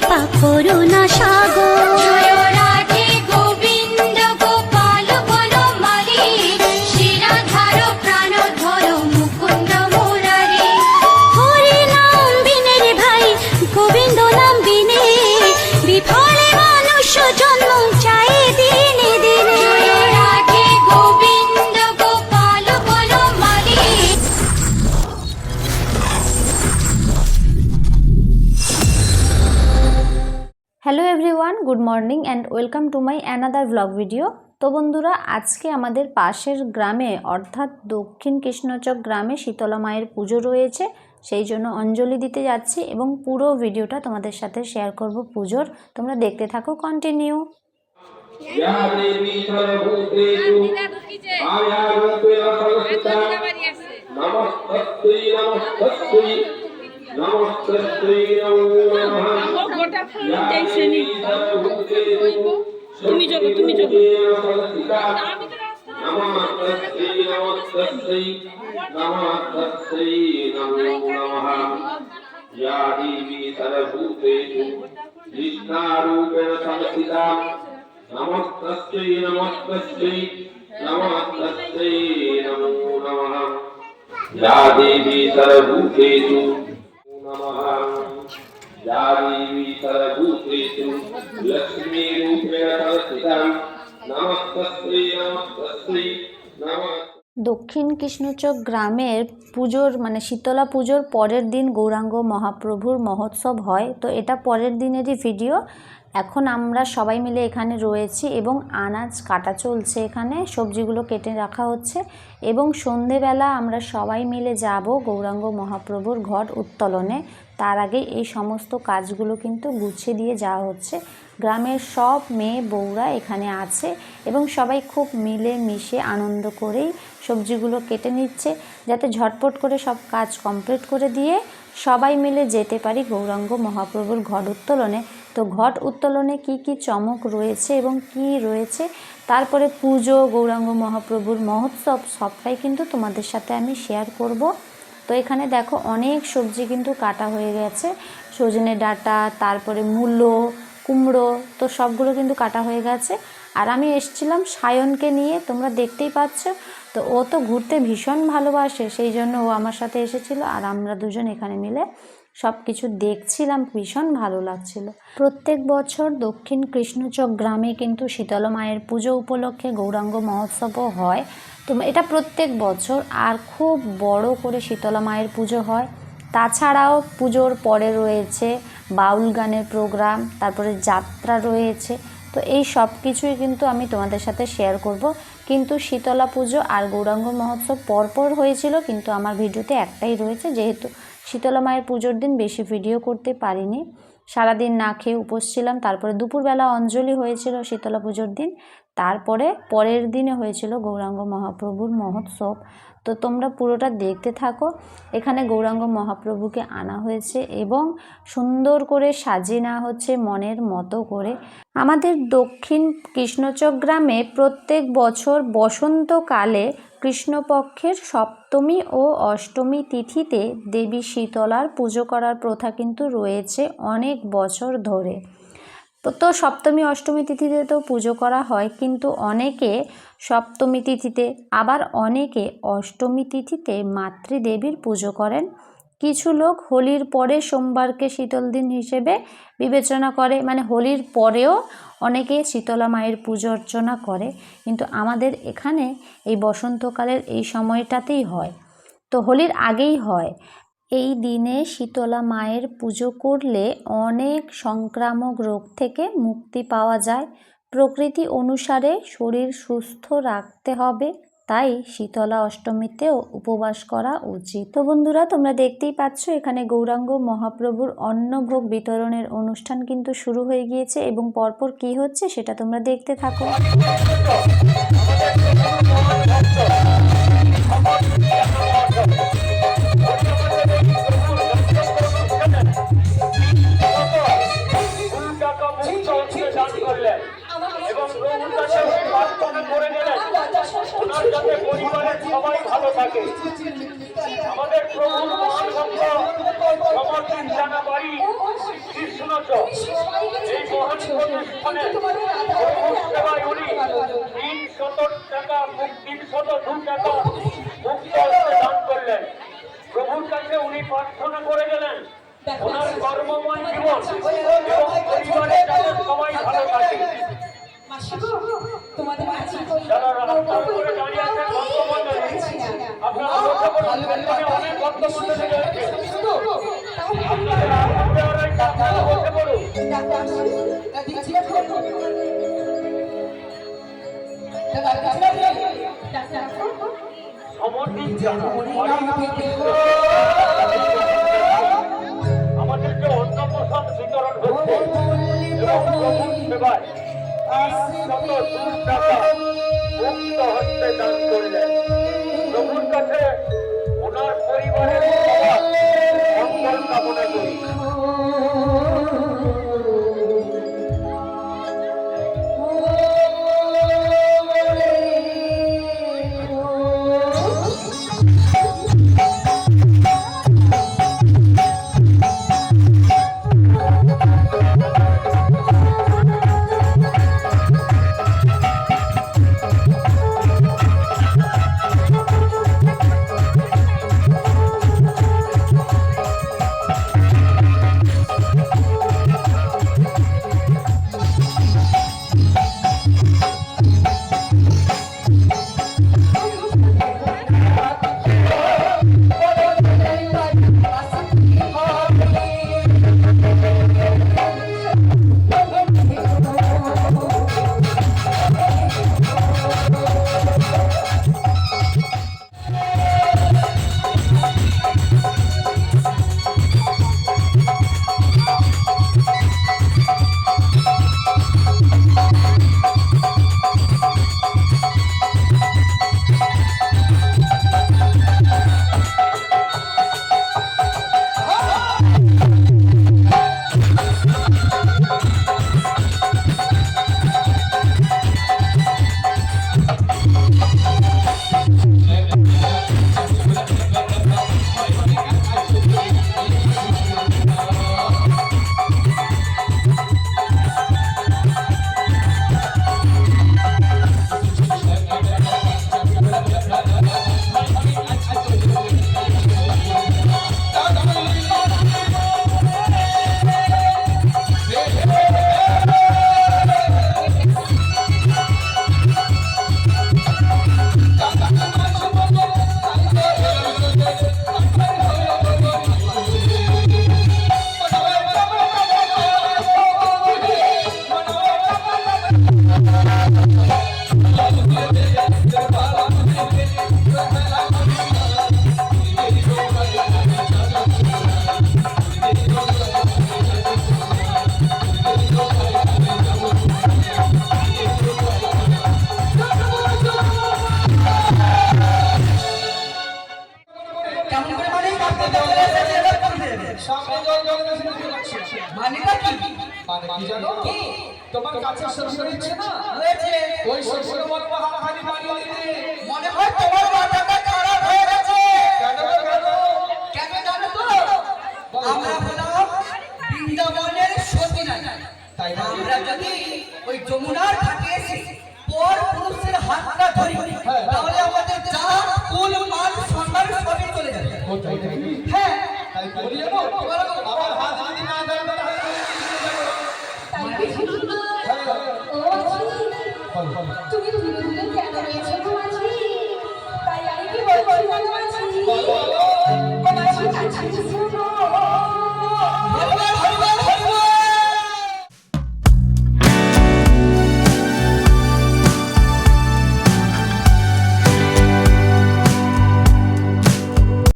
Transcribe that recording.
কৃপা করুণা সাগর। Morning and welcome to my another blog video তো বন্ধুরা, আজকে আমাদের পাশের গ্রামে, অর্থাৎ দক্ষিণ কৃষ্ণচক গ্রামে শীতলা মায়ের পুজো রয়েছে, সেই জন্য অঞ্জলি দিতে যাচ্ছি এবং পুরো ভিডিওটা তোমাদের সাথে শেয়ার করব পুজোর। তোমরা দেখতে থাকো কন্টিনিউ তুমি যাবো, তুমি যাবো। संस्थिता नमस्तस्यै नमस्तस्यै नमस्तस्यै नमो नमः या देवी सर्वभूतेषु कृष्णारूपेण संस्थिता नमस्तस्यै नमस्तस्यै नमस्तस्यै नमो नमः या देवी सर्वभूतेषु नमः या देवी सर्वभूतेषु দক্ষিণ কৃষ্ণচক গ্রামের পুজোর মানে শীতলা পুজোর পরের দিন গৌরাঙ্গ মহাপ্রভুর মহোৎসব হয়। তো এটা পরের দিনেরই ভিডিও। এখন আমরা সবাই মিলে এখানে রয়েছি এবং আনাজ কাটা চলছে এখানে, সবজিগুলো কেটে রাখা হচ্ছে এবং সন্ধেবেলা আমরা সবাই মিলে যাব গৌরাঙ্গ মহাপ্রভুর ঘট উত্তোলনে। তার আগে এই সমস্ত কাজগুলো কিন্তু গুছিয়ে দিয়ে যাওয়া হচ্ছে। গ্রামের সব মেয়ে বউরা এখানে আছে এবং সবাই খুব মিলে মিশে আনন্দ করেই সবজিগুলো কেটে নিচ্ছে, যাতে ঝটপট করে সব কাজ কমপ্লিট করে দিয়ে সবাই মিলে যেতে পারি গৌরাঙ্গ মহাপ্রভুর ঘট উত্তোলনে। তো ঘট উত্তোলনে কি কি চমক রয়েছে এবং কি রয়েছে? তারপরে পুজো, গৌরাঙ্গ মহাপ্রভুর মহোৎসব, সবটাই কিন্তু তোমাদের সাথে আমি শেয়ার করব। তো এখানে দেখো অনেক সবজি কিন্তু কাটা হয়ে গেছে। সজনে ডাটা, তারপরে মূলো, কুমড়ো, তো সবগুলো কিন্তু কাটা হয়ে গেছে। আর আমি এসছিলাম সায়নকে নিয়ে, তোমরা দেখতেই পাচ্ছ। তো ও তো ঘুরতে ভীষণ ভালোবাসে, সেই জন্য ও আমার সাথে এসেছিল আর আমরা দুজন এখানে মিলে সব কিছু দেখছিলাম, ভীষণ ভালো লাগছিল। প্রত্যেক বছর দক্ষিণ কৃষ্ণচক গ্রামে কিন্তু শীতলা মায়ের পুজো উপলক্ষে গৌরাঙ্গ মহোৎসবও হয়। তো এটা প্রত্যেক বছর আর খুব বড় করে শীতলা মায়ের পুজো হয়। তাছাড়াও পুজোর পরে রয়েছে বাউল গানের প্রোগ্রাম, তারপরে যাত্রা রয়েছে। তো এই সব কিছুই কিন্তু আমি তোমাদের সাথে শেয়ার করব। কিন্তু শীতলা পুজো আর গৌরাঙ্গ মহোৎসব পরপর হয়েছিল, কিন্তু আমার ভিডিওতে একটাই রয়েছে, যেহেতু শীতলা মায়ের পুজোর দিন বেশি ভিডিও করতে পারিনি। সারাদিন না খেয়ে উপোস ছিলাম, তারপরে দুপুরবেলা অঞ্জলি হয়েছিল শীতলা পুজোর দিন। তারপরে পরের দিনে হয়েছিল গৌরাঙ্গ মহাপ্রভুর মহোৎসব। তো তোমরা পুরোটা দেখতে থাকো। এখানে গৌরাঙ্গ মহাপ্রভুকে আনা হয়েছে এবং সুন্দর করে সাজিয়ে নেওয়া হচ্ছে মনের মতো করে। আমাদের দক্ষিণ কৃষ্ণচক গ্রামে প্রত্যেক বছর বসন্তকালে কৃষ্ণপক্ষের সপ্তমী ও অষ্টমী তিথিতে দেবী শীতলার পুজো করার প্রথা কিন্তু রয়েছে অনেক বছর ধরে। তো সপ্তমী, অষ্টমী তিথিতে তো পুজো করা হয়, কিন্তু অনেকে সপ্তমী তিথিতে, আবার অনেকে অষ্টমী তিথিতে মাতৃদেবীর পুজো করেন। কিছু লোক হোলির পরে সোমবারকে শীতল দিন হিসেবে বিবেচনা করে মানে হোলির পরেও অনেকে শীতলা মায়ের পুজো অর্চনা করে, কিন্তু আমাদের এখানে এই বসন্তকালের এই সময়টাতেই হয়। তো হোলির আগেই হয়। এই দিনে শীতলা মায়ের পুজো করলে অনেক সংক্রামক রোগ থেকে মুক্তি পাওয়া যায়। প্রকৃতি অনুসারে শরীর সুস্থ রাখতে হবে, তাই শীতলা অষ্টমীতেও উপবাস করা উচিত। তো বন্ধুরা, তোমরা দেখতেই পাচ্ছ, এখানে গৌরাঙ্গ মহাপ্রভুর অন্নভোগ বিতরণের অনুষ্ঠান কিন্তু শুরু হয়ে গিয়েছে এবং পরপর কি হচ্ছে সেটা তোমরা দেখতে থাকো। পরিবারের সবাই ভালো থাকে। আমাদের ভক্ত সমর্থিত জানা বাড়ি কি এই মহান প্রতিষ্ঠানে প্রভুর সেবায় উনি তিন শত টাকা তিন শত দু টাকা মুক্ত দান করলেন। প্রভুর কাছে উনি প্রার্থনা করে গেলেন ওনার কর্মময় জীবন এবং পরিবারের সবাই ভালো থাকে। যারা রাস্তার উপরে দাঁড়িয়ে যে অন্ন প্রসাদ বিতরণ হচ্ছে এবং প্রভুর সেবায় শত দূর হস্তে দান করলেন কাছে ওনার পরিবারের মঙ্গল কামনা করি। মানে কি জানো? কি? তোমার কাছে না? ওই দিতে মনে হয় তোমার মাথাটা খারাপ হয়ে গেছে। কেন কেন কেন জানো তো? আমরা হলাম বৃন্দাবনের সতী নাই তাই না? আমরা যদি ওই যমুনার ঘাটে এসে পর পুরুষের হাতটা ধরি হ্যাঁ। তাহলে আমাদের যা কুল মান সম্মান সবই চলে যাবে? হ্যাঁ। তাই বলি? তুমি ধীরে কেন রয়েছে